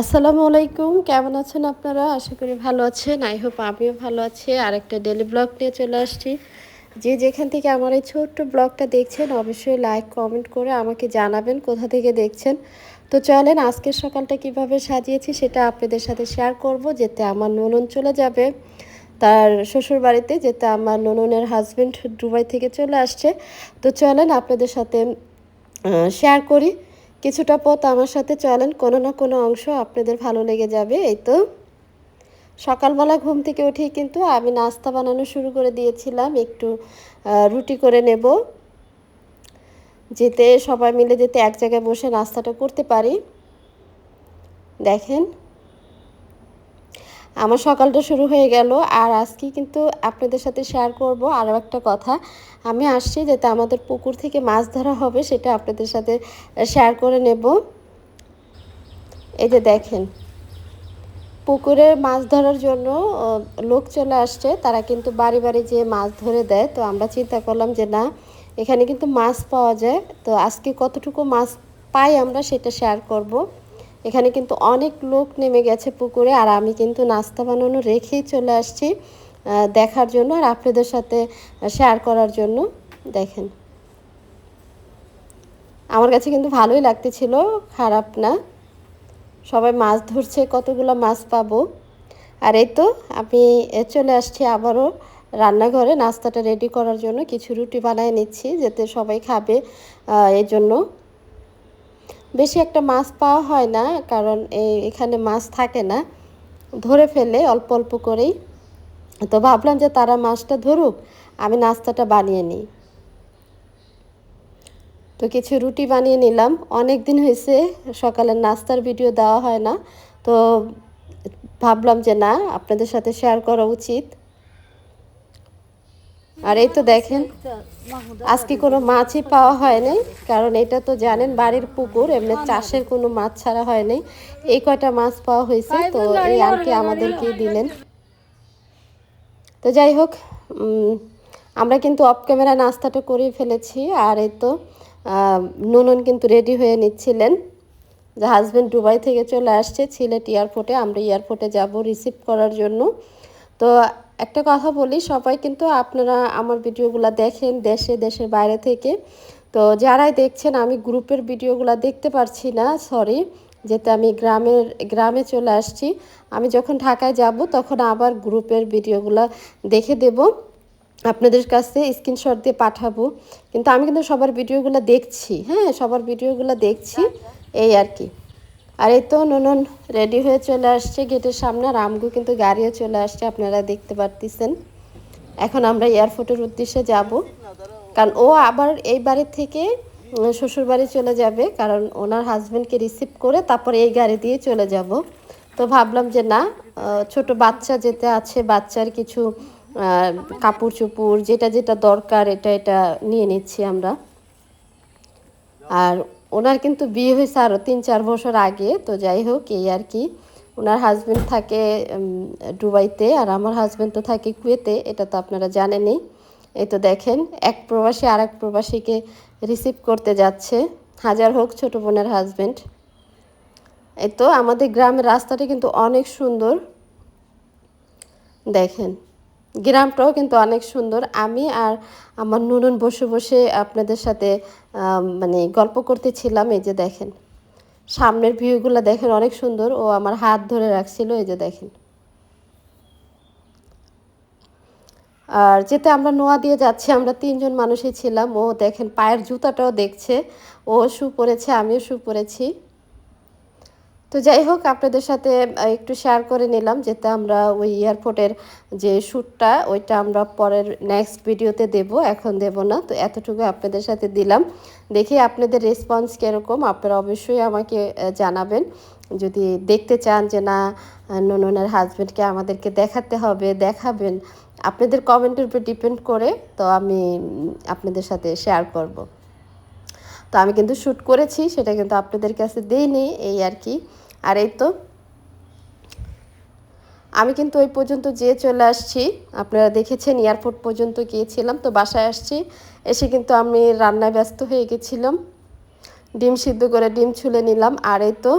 আসসালামু আলাইকুম। কেমন আছেন আপনারা? আশা করি ভালো আছেন। আই হোপ আমিও ভালো আছি। আর একটা ডেলি ব্লগ নিয়ে চলে আসছি। যে যেখান থেকে আমার এই ছোট্ট ব্লগটা দেখছেন, অবশ্যই লাইক কমেন্ট করে আমাকে জানাবেন কোথা থেকে দেখছেন। তো চলেন, আজকের সকালটা কীভাবে সাজিয়েছি সেটা আপনাদের সাথে শেয়ার করব। যেতে আমার ননন চলে যাবে। তার শ্বশুর বাড়িতে যেতে আমার নননের হাজব্যান্ড দুবাই থেকে চলে আসছে। তো চলেন, আপনাদের সাথে শেয়ার করি। কিছুটা পথ আমার সাথে চলেন, কোনো না কোনো অংশ আপনাদের ভালো লেগে যাবে, এই তো। সকালবেলা ঘুম থেকে উঠেই কিন্তু আমি নাস্তা বানানো শুরু করে দিয়েছিলাম, একটু রুটি করে নেব। যেতে সবাই মিলে যেতে এক জায়গায় বসে নাস্তাটা করতে পারি। দেখেন আমার সকালটা শুরু হয়ে গেল আর আজকে কিন্তু আপনাদের সাথে শেয়ার করব আরও একটা কথা। আমি আসছি যাতে আমাদের পুকুর থেকে মাছ ধরা হবে সেটা আপনাদের সাথে শেয়ার করে নেব। এই যে দেখেন, পুকুরে মাছ ধরার জন্য লোক চলে আসছে। তারা কিন্তু বাড়ি বাড়ি যেয়ে মাছ ধরে দেয়। তো আমরা চিন্তা করলাম যে না, এখানে কিন্তু মাছ পাওয়া যায়। তো আজকে কতটুকু মাছ পাই আমরা সেটা শেয়ার করব। এখানে কিন্তু অনেক লোক নেমে গেছে পুকুরে আর আমি কিন্তু নাস্তা বানানো রেখেই চলে আসছি দেখার জন্য আর আপনাদের সাথে শেয়ার করার জন্য। দেখেন। আমার কাছে কিন্তু ভালোই লাগতেছিল, খারাপ না। সবাই মাছ ধরছে, কতগুলো মাছ পাবো। আর এই তো আমি চলে আসছি আবারও রান্নাঘরে, নাস্তাটা রেডি করার জন্য কিছু রুটি বানিয়ে নিচ্ছি, যাতে সবাই খাবে এই জন্য। বেশি একটা মাছ পাওয়া হয় না, কারণ এখানে মাছ থাকে না। ধরে ফেলে অল্প অল্প করেই। তো ভাবলাম যে তারা মাছটা ধরুক, আমি নাস্তাটা বানিয়ে নিই। তো কিছু রুটি বানিয়ে নিলাম। অনেক দিন হয়েছে সকালের নাস্তার ভিডিও দেওয়া হয় না। তো ভাবলাম যে না, আপনাদের সাথে শেয়ার করা উচিত। আর এই তো দেখেন, আজকে কোনো মাছই পাওয়া হয়নি, কারণ এটা তো জানেন বাড়ির পুকুর, এমনি চাষের কোনো মাছ ছাড়া হয় নাই এই কয়টা মাছ পাওয়া হয়েছে, তো এই আর কি আমাদেরকে দিলেন। তো যাই হোক আমরা কিন্তু অফ ক্যামেরা নাস্তাটা করে ফেলেছি, আর এই তো নুনন কিন্তু রেডি হয়ে নিচ্ছিলেন। যে হাজব্যান্ড দুবাই থেকে চলে আসছে, সিলেট এয়ারপোর্টে, আমরা এয়ারপোর্টে যাব রিসিভ করার জন্য। তো একটা কথা বলি, সবাই কিন্তু আপনারা আমার ভিডিওগুলো দেখেন দেশে, দেশের বাইরে থেকে। তো যারাই দেখছেন, আমি গ্রুপের ভিডিওগুলো দেখতে পারছি না সরি যেতে আমি গ্রামের, গ্রামে চলে আসছি। আমি যখন ঢাকায় যাব, তখন আবার গ্রুপের ভিডিওগুলো দেখে দেব। আপনাদের কাছে স্ক্রিনশট দিয়ে পাঠাবো। কিন্তু আমি কিন্তু সবার ভিডিওগুলো দেখছি হ্যাঁ সবার ভিডিওগুলো দেখছি, এই আর কি। আর এই তো ননন রেডি হয়ে চলে আসছে গেটের সামনে আর আমগু কিন্তু গাড়িও চলে আসছে, আপনারা দেখতে পারতেছেন। এখন আমরা এয়ারপোর্টের উদ্দেশ্যে যাব। কারণ ও আবার এই বাড়ির থেকে শ্বশুর বাড়ি চলে যাবে, কারণ ওনার হাজব্যান্ডকে রিসিভ করে তারপরে এই গাড়ি দিয়ে চলে যাব। তো ভাবলাম যে না ছোট বাচ্চা যেতে আছে, বাচ্চার কিছু কাপড় চুপুর যেটা যেটা দরকার, এটা এটা নিয়ে নিচ্ছি আমরা। আর ওনার কিন্তু বিয়ে হয়েছে আরও তিন, চার বছর আগে। তো যাই হোক, এই আর কি। ওনার হাজব্যান্ড থাকে দুবাইতে আর আমার হাজব্যান্ড তো থাকে কুয়েতে, এটা তো আপনারা জানেনই। এই তো দেখেন, এক প্রবাসী আর এক প্রবাসীকে রিসিভ করতে যাচ্ছে। হাজার হোক, ছোট বোনের হাজব্যান্ড এই তো আমাদের গ্রামের রাস্তাটা কিন্তু অনেক সুন্দর। দেখেন গ্রামটাও কিন্তু অনেক সুন্দর। আমি আর আমার নুনুন বসে বসে আপনাদের সাথে মানে গল্প করতেছিলাম, এই যে দেখেন। সামনের ভিউগুলো দেখেন অনেক সুন্দর। ও আমার হাত ধরে রাখছিল, এই যে দেখেন। আর যেতে আমরা নোয়া দিয়ে যাচ্ছি, আমরা তিনজন মানুষই ছিলাম। ও দেখেন পায়ের জুতাটাও দেখছে। ও শু পরেছে, আমিও শু পরেছি। তো যাই হোক, আপনাদের সাথে একটু শেয়ার করে নিলাম যেতে আমরা ওই এয়ারপোর্টের যে শ্যুটটা ওইটা আমরা পরের নেক্সট ভিডিওতে দেব। এখন দেব না, তো এতটুকু আপনাদের সাথে দিলাম। দেখি আপনাদের রেসপন্স কীরকম, আপনারা অবশ্যই আমাকে জানাবেন। যদি দেখতে চান যে না নননের হাজব্যান্ডকে আমাদেরকে দেখাতে হবে, দেখাবেন, আপনাদের কমেন্টের উপর ডিপেন্ড করে, তো আমি আপনাদের সাথে শেয়ার করব। তো আমি কিন্তু শ্যুট করেছি, সেটা কিন্তু আপনাদের কাছে দিইনি, এই আর কি। আর এই তো, আমি কিন্তু ওই পর্যন্ত যেয়ে চলে আসছি। আপনারা দেখেছেন এয়ারপোর্ট পর্যন্ত গিয়েছিলাম, তো বাসায় আসছি। এসে কিন্তু আমি রান্নায় ব্যস্ত হয়ে গেছিলাম। ডিম সিদ্ধ করে ডিম ছুলে নিলাম, আর এই তো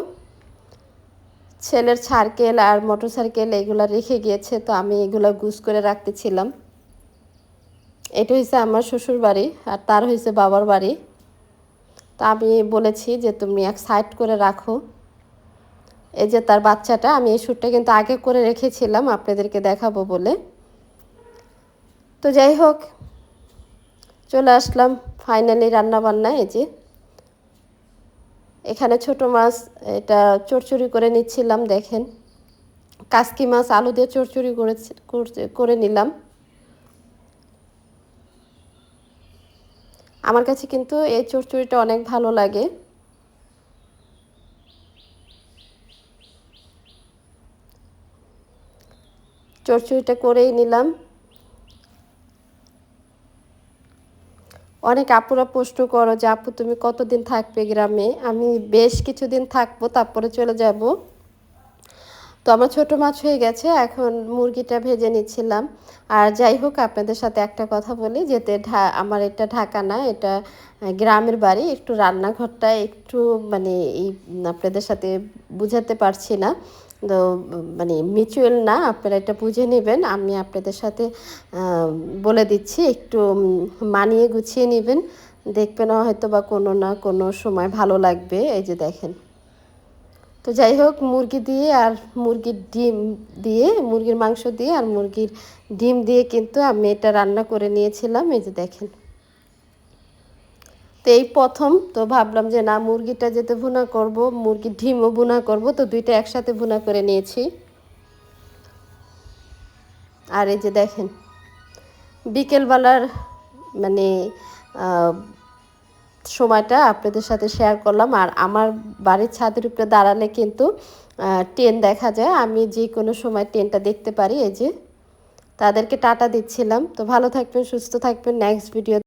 ছেলের সার্কেল আর মোটর সাইকেল এগুলো রেখে গিয়েছে, তো আমি এগুলো গুছ করে রাখতেছিলাম। এটা হয়েছে আমার শ্বশুর বাড়ি, আর তার হয়েছে বাবার বাড়ি। তা আমি বলেছি যে তুমি এক সাইড করে রাখো। এই যে তার বাচ্চাটা, আমি এই শ্যুটটা কিন্তু আগে করে রেখেছিলাম, আপনাদেরকে দেখাবো বলে। তো যাই হোক, চলে আসলাম ফাইনালি রান্না বান্না এই যে। এখানে ছোট মাছ, এটা চড়চড়ি করে নিচ্ছিলাম, দেখেন। কাসকি মাছ আলু দিয়ে চড়চড়ি করে করে নিলাম। আমার কাছে কিন্তু এই চড়চড়িটা অনেক ভালো লাগে। চড়চড়িটা করেই নিলাম। অনেক আপুরা প্রশ্ন করো যে, আপু, তুমি কতদিন থাকবে গ্রামে? আমি বেশ কিছুদিন থাকব, তারপরে চলে যাব। তো আমার ছোট মাছ হয়ে গেছে, এখন মুরগিটা ভেজে নিচ্ছিলাম। আর যাই হোক, আপনাদের সাথে একটা কথা বলি যেতে আমার এটা ঢাকা না, এটা গ্রামের বাড়ি, একটু রান্নাঘরটা একটু মানে এই, আপনাদের সাথে বুঝাতে পারছি না। তো মানে মিউচুয়াল না, আপনারা এটা বুঝে নেবেন। আমি আপনাদের সাথে বলে দিচ্ছি, একটু মানিয়ে গুছিয়ে নেবেন। দেখবেন হয়তো বা কোনো না কোনো সময় ভালো লাগবে। এই যে দেখেন। তো যাই হোক, মুরগি দিয়ে আর মুরগির ডিম দিয়ে, মুরগির মাংস দিয়ে আর মুরগির ডিম দিয়ে কিন্তু আমি এটা রান্না করে নিয়েছিলাম। এই যে দেখেন। তো এই প্রথম তো ভাবলাম যে না, মুরগিটা যেতে ভুনা করব মুরগির ডিমও ভুনা করব, তো দুইটা একসাথে ভুনা করে নিয়েছি। আর এই যে দেখেন, বিকেলবেলার মানে সময়টা আপনাদের সাথে শেয়ার করলাম। আর আমার বাড়ির ছাদের উপরে দাঁড়ালে কিন্তু ট্রেন দেখা যায়। আমি যে কোনো সময় ট্রেনটা দেখতে পারি, এই যে। তাদেরকে টাটা দিচ্ছিলাম। তো ভালো থাকবেন, সুস্থ থাকবেন। Next video